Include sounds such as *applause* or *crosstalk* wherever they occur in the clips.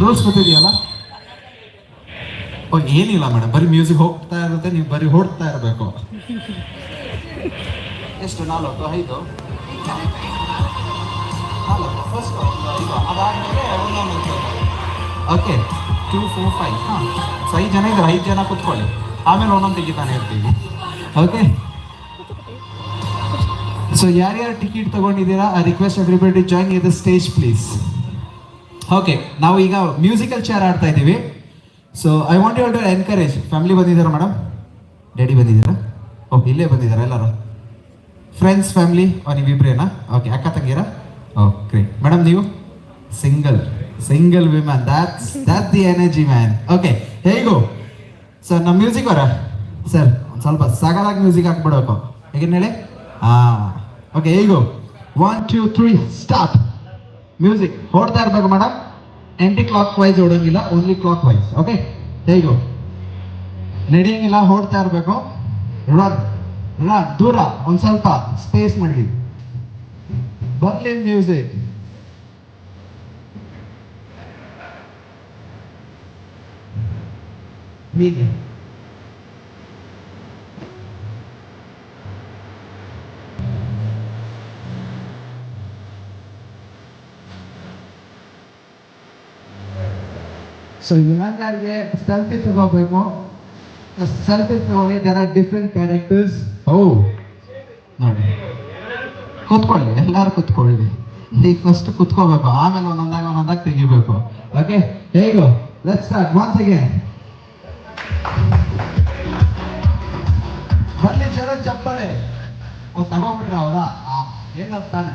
Rules ಗೊತ್ತಿದೆಯಲ್ಲ ಏನಿಲ್ಲ madam. ಬರೀ music ಹೋಗ್ತಾ ಇರುತ್ತೆ, ನೀವು ಬರೀ ಹೊಡ್ತಾ ಇರಬೇಕು. ಎಷ್ಟು? ನಾಲ್ಕು, ಐದು? ನಾಲ್ಕು ಫಸ್ಟ್ ಐದು. ಅದಾದಮೇಲೆ ಓಕೆ ಟೂ ಫೋರ್ ಫೈವ್ ಹಾಂ. ಸೊ ಐದು ಜನ ಇದ್ದಾರೆ. ಐದು ಜನ ಕುತ್ಕೊಳ್ಳಿ. ಆಮೇಲೆ ಒಂದೊಂದು ತೆಗಿತಾನೆ ಇರ್ತೀವಿ. ಓಕೆ ಸೊ ಯಾರ್ಯಾರು ಟಿಕೆಟ್ ತೊಗೊಂಡಿದ್ದೀರಾ? ಆ request everybody join E the stage please okay ನಾವು ಈಗ ಮ್ಯೂಸಿಕಲ್ ಚೇರ್ ಆಡ್ತಾ ಇದ್ದೀವಿ. So I want you to encourage family ಬಂದಿದ್ದಾರಾ madam daddy ಬಂದಿದ್ದೀರಾ? ಓಕೆ ಇಲ್ಲೇ ಬಂದಿದ್ದಾರಾ ಎಲ್ಲರೂ? ಫ್ರೆಂಡ್ಸ್ ಫ್ಯಾಮಿಲಿ ನೀವಿಬ್ರೇನಾ ಓಕೆ ಅಕ್ಕ ತಂಗಿರಾ ಓಕೆ ಮೇಡಮ್ ನೀವು? Single single women that's that the energy man okay ಹೇಗೋ ಸರ್ ನಮ್ಮ ಮ್ಯೂಸಿಕ್ ಅವರ? ಸರ್ ಒಂದು ಸ್ವಲ್ಪ ಸಗಲಾಗಿ ಮ್ಯೂಸಿಕ್ ಹಾಕ್ಬಿಡಬೇಕು. ಹೇಗೇನು ಹೇಳಿ? ಹಾಂ ಓಕೆ ಹೇಗೋ one two three start music ಹೊಡ್ತಾ ಇರ್ಬೇಕು ಮೇಡಮ್ ಎಂಟಿ ಕ್ಲಾಕ್ ವೈಸ್ ಹೊಡಂಗಿಲ್ಲ ಓನ್ಲಿ ಕ್ಲಾಕ್ ವೈಸ್ ಓಕೆ ಹೇಗೋ ನಡೆಯಂಗಿಲ್ಲ ಹೊಡ್ತಾ ಇರಬೇಕು. ರನ್ ರನ್ ದೂರ, ಒಂದು ಸ್ವಲ್ಪ ಸ್ಪೇಸ್ ಮಾಡಿ ಬರ್ಲಿ ಮ್ಯೂಸಿಕ್ ಹೀಗೆ ಸೊ Ivan ಸೆಲ್ಫಿ selfie ತಗೋಬೇಕು selfie ತಗೊಂಡು there are different characters. Oh. ನೋಡಿ. ಕೂತ್ಕೊಳ್ಳಿ ಎಲ್ಲರೂ ಕೂತ್ಕೊಳ್ಳಿ. ಈಗ ಫಸ್ಟ್ ಕೂತ್ಕೋಬೇಕು ಆಮೇಲೆ ಒಂದೊಂದಾಗ ಒಂದೊಂದಾಗ ತೆಗಿಬೇಕು. ಓಕೆ ಹೇಗೋ ಲೆಟ್ ಸ್ಟಾರ್ಟ್ ಒನ್ಸ್ ಅಗೇನ್ ಬನ್ನಿ ಜನ ಚಪ್ಪಳೆ. ತಗೊಂಡ್ಬಿಟ್ರೆ ಅವರ? ಏನಂತಾನೆ?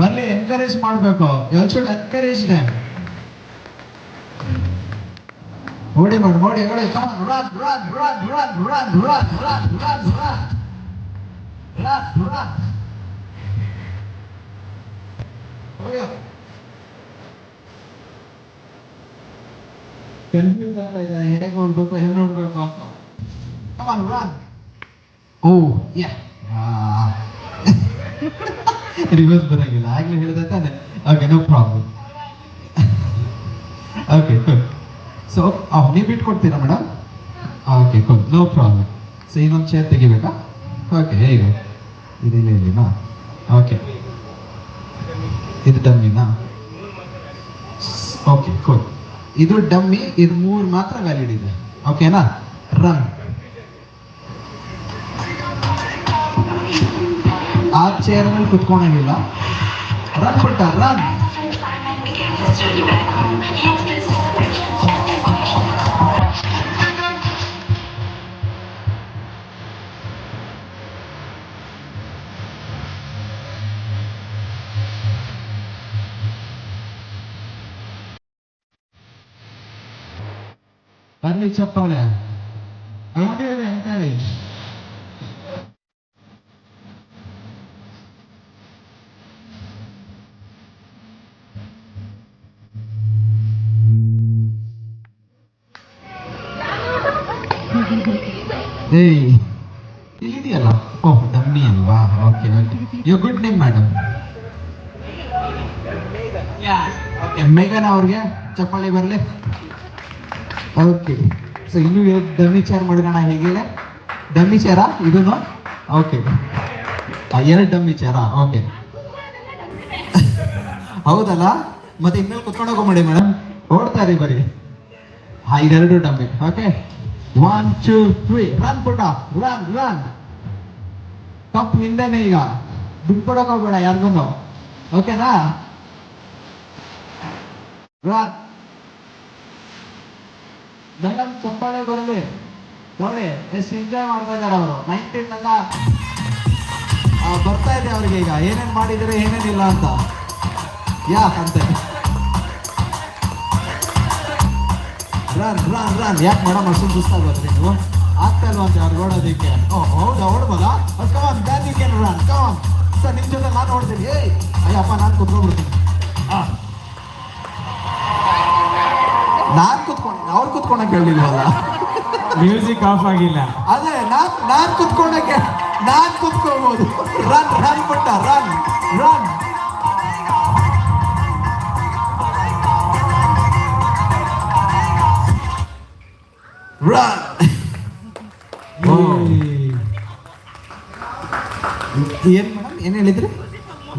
ಬರ್ಲಿ ಎನ್ಕರೇಜ್ ಮಾಡಬೇಕು. ಯು ಶುಡ್ ಎನ್ಕರೇಜ್ ದೆಮ್ ಓಡಿ ಮಾಡಿ, ಓಡಿ ಓಡಿ come run run run run run run run run run run run confuse ಆಗ್ತಾ ಇದೆ ಹೇಗೆ ನೋಡ್ಬೇಕು ಹೇಗೆ ನೋಡ್ಬೇಕು? ಓ ಯಾ *laughs* ರಿವರ್ಸ್ ಬರಂಗಿಲ್ಲ. ಆಗ್ಲೇ ಹೇಳಿದೆ ತಾನೆ. Okay no problem okay good so ನೀವು ಬಿಟ್ಕೊಡ್ತೀರಾ madam okay good no problem so ಇನ್ನೊಂದು ಚೇರ್ ತೆಗಿಬೇಕಾ? ಓಕೆ ಹೇಗೆ ಇದಿಲ್ಲ ಇಲ್ಲಿನಾ? ಓಕೆ ಇದು ಡಮ್ಮಿನಾ? ಓಕೆ ಗುಡ್ ಇದು ಡಮ್ಮಿ, ಇದು ಮೂರು ಮಾತ್ರ ವ್ಯಾಲಿಡ್ ಇದೆ. ಓಕೆನಾ ರನ್ ಆಚರಣೆ ಕುತ್ಕೊಂಡಿಲ್ಲ ರನ್ ಕೊಟ್ಟ ರನ್ ಬನ್ನಿ ಚಪ್ಪಾಳೆ ಹೌದೇ ಏಯ್ ಇಲ್ಲಿದೆಯಲ್ಲ? ಓಹ್ ಡಮ್ಮಿ ಅಲ್ವಾ? Okay you good name madam ಮೇಘನ ಅವ್ರಿಗೆ ಚಪ್ಪಾಳಿ ಬರಲಿ. ಓಕೆ ಸೊ ಇನ್ನು ಡಮ್ಮಿ ಚೇರ್ ಮಾಡೋಣ ಹೇಗಿದೆ ಡಮ್ಮಿ ಚೇರಾ ಇದನ್ನು ಓಕೆ ಎರಡು ಡಮ್ಮಿ ಚೇರಾ ಓಕೆ ಹೌದಲ್ಲ? ಮತ್ತೆ ಇನ್ಮೇಲೆ ಕುತ್ಕೊಂಡು ಹೋಗೋ ಮೇಡಮ್ ಓಡ್ತಾರೆ ಬರೀ. ಹಾ ಇದೆರಡು dummy okay one two, three. Run, ಪುಟ ರನ್ ರನ್ ಕಪ್ ಹಿಂದೆನೆ ಈಗ ಬಿಟ್ಕೊಡಕ್ ಹೋಗ್ಬೇಡ ಯಾರಿಗೂ ಓಕೆನಾ ರನ್ ಮೇಡಮ್ ಚಪ್ಪಾಳೆ ಬರಲಿ ನೋಡಿ ಎಷ್ಟು ಎಂಜಾಯ್ ಮಾಡ್ತಾ ಇದ್ದಾರೆ ಅವರು ನೈನ್ಟೀನ್ ಎಲ್ಲ ಬರ್ತಾ ಇದೆ ಅವ್ರಿಗೆ ಈಗ. ಏನೇನ್ ಮಾಡಿದ್ರೆ ಏನೇನಿಲ್ಲ ಅಂತ. ಯಾಕಂತೆ ರನ್ ರನ್ ರನ್ ಯಾಕೆ ಮೇಡಮ್ ಅಷ್ಟೊಂದು ಬರ್ತೀನಿ ನೀವು ಆಗ್ತಾ ಇಲ್ವಾ ಅಂತ ಅವ್ರು ಓಡೋದಕ್ಕೆ ಓ ಹೌದಾ? ಓಡ್ಬೋದಾ come on ban you can run come on sir ನಿಮ್ಮ ಜೊತೆ ನಾನು ಓಡ್ತೀನಿ ಏಯ್! ಅಯ್ಯಪ್ಪ ನಾನು ಕುತ್ಕೊಂಡ್ಬಿಡ್ತೀನಿ. ಹಾಂ ನಾನು ಕುತ್ಕೊಂಡು ಅವ್ರು ಕುತ್ಕೊಂಡಾಗ ಹೇಳಿಲ್ವಲ್ಲ ಮ್ಯೂಸಿಕ್ ಆಫ್ ಆಗಿಲ್ಲ. ಅದೇ ನಾನು ನಾನು ಕುತ್ಕೊಂಡಾಗ ನಾನು ಕುತ್ಕೊಬೋದು ರನ್ ರನ್ ರನ್ ರನ್ ಏನ್ ಮೇಡಮ್ ಏನು ಹೇಳಿದ್ರಿ?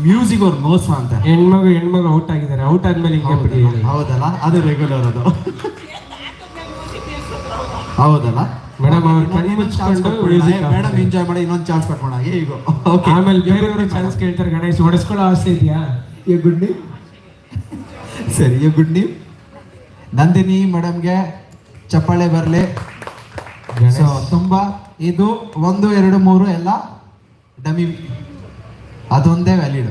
ಮ್ಯೂಸಿಕ್ ಅವ್ರ ಮೋಸ ಅಂತ. ಹೆಣ್ಮಗು ಹೆಣ್ಮಗು ಔಟ್ ಆಗಿದ್ದಾರೆ. ಔಟ್ ಆದ್ಮೇಲೆ ಹಿಂಗೆ ಬಿಡಿ ಹೌದಲ್ಲ ಅದು ರೆಗ್ಯುಲರ್ ಅದು. ಹೌದಲ್ಲ? ಮೇಡಮ್ ಅವ್ರು ಕಣ್ಣು ಮುಚ್ಕೊಂಡು ಮೇಡಮ್ ಎಂಜಾಯ್ ಮಾಡಿ ಇನ್ನೊಂದು ಚಾನ್ಸ್ ಕೊಟ್ಕೊಣ ಈಗ ಓಕೆ ಆಮೇಲೆ ಬೇರೆಯವರು ಚಾನ್ಸ್ ಕೇಳ್ತಾರೆ ಗಣೇಶ್ ಹೊಡೆಸ್ಕೊಳ್ಳೋ ಆಸೆ ಇದೆಯಾ? ಯು ಗುಡ್ ನ್ಯೂ ಸರಿ ಯು ಗುಡ್ ನ್ಯೂ ನಂದಿನಿ ಮೇಡಮ್ಗೆ ಚಪ್ಪಾಳೆ ಬರಲಿ. ಸೊ ತುಂಬಾ ಇದು ಒಂದು ಎರಡು ಮೂರು ಎಲ್ಲ ಡಮಿ ಅದೊಂದೇ ವ್ಯಾಲಿಡ್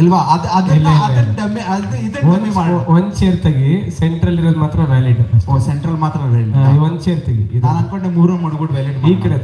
ಇಲ್ವಾ? ಅದು ಇಲ್ಲ, ಅದನ್ನ. ಡಮ್ಮಿ ಅದು ಇದನ್ನ ಡಮ್ಮಿ ಮಾಡು. ಒಂದ್ ಚೇರ್ ತೆಗಿ ಸೆಂಟ್ರಲ್ ಇರೋದು ಮಾತ್ರ ವ್ಯಾಲಿಡ್ ಓ ಸೆಂಟ್ರಲ್ ಮಾತ್ರ ವ್ಯಾಲಿಡ್ ಒಂದ್ ಚೇರ್ ತೆಗಿ ನಾನು ಅನ್ಕೊಂಡೆ ಮೂರು ಮಾಡ್ಬಿಟ್ಟು ವ್ಯಾಲಿಡ್ ಈ ಕಡೆ